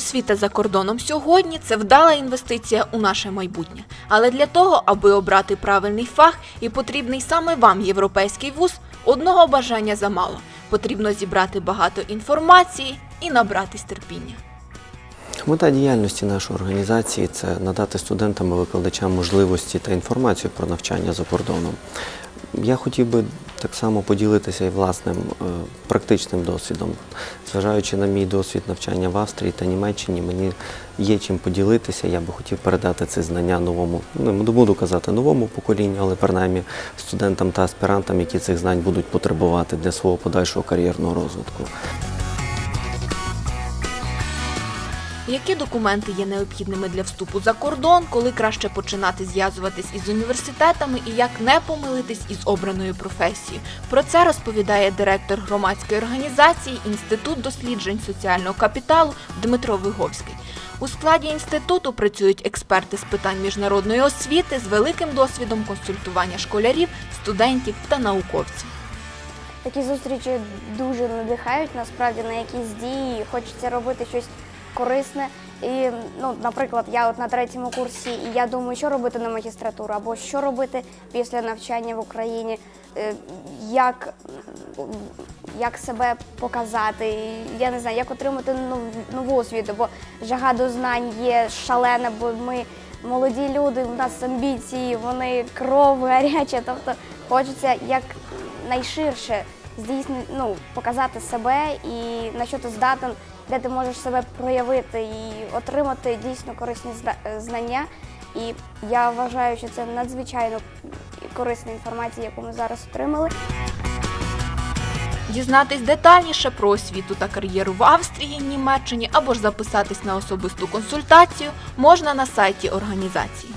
Освіта за кордоном сьогодні це вдала інвестиція у наше майбутнє. Але для того, аби обрати правильний фах і потрібний саме вам європейський вуз, одного бажання замало. Потрібно зібрати багато інформації і набратись терпіння. Мета діяльності нашої організації це надати студентам і викладачам можливості та інформацію про навчання за кордоном. Я хотів би так само поділитися і власним е, практичним досвідом. Зважаючи на мій досвід навчання в Австрії та Німеччині, мені є чим поділитися. Я би хотів передати ці знання новому, ну не буду казати новому поколінню, але принаймні студентам та аспірантам, які цих знань будуть потребувати для свого подальшого кар'єрного розвитку. Які документи є необхідними для вступу за кордон, коли краще починати зв'язуватись із університетами і як не помилитись із обраною професією? Про це розповідає директор громадської організації Інститут досліджень соціального капіталу Дмитро Виговський. У складі інституту працюють експерти з питань міжнародної освіти з великим досвідом консультування школярів, студентів та науковців. Такі зустрічі дуже надихають насправді на якісь дії. Хочеться робити щось корисне. І, ну, наприклад, я от на третьому курсі, і я думаю, що робити на магістратуру, або що робити після навчання в Україні, е, як, як себе показати, я не знаю, як отримати нов- нову освіту, бо жага до знань є шалена, бо ми молоді люди, у нас амбіції, вони кров гаряча, тобто хочеться як найширше здійснити, ну, показати себе і на що ти здатен, де ти можеш себе проявити і отримати дійсно корисні знання. І я вважаю, що це надзвичайно корисна інформація, яку ми зараз отримали. Дізнатись детальніше про освіту та кар'єру в Австрії, Німеччині або ж записатись на особисту консультацію можна на сайті організації.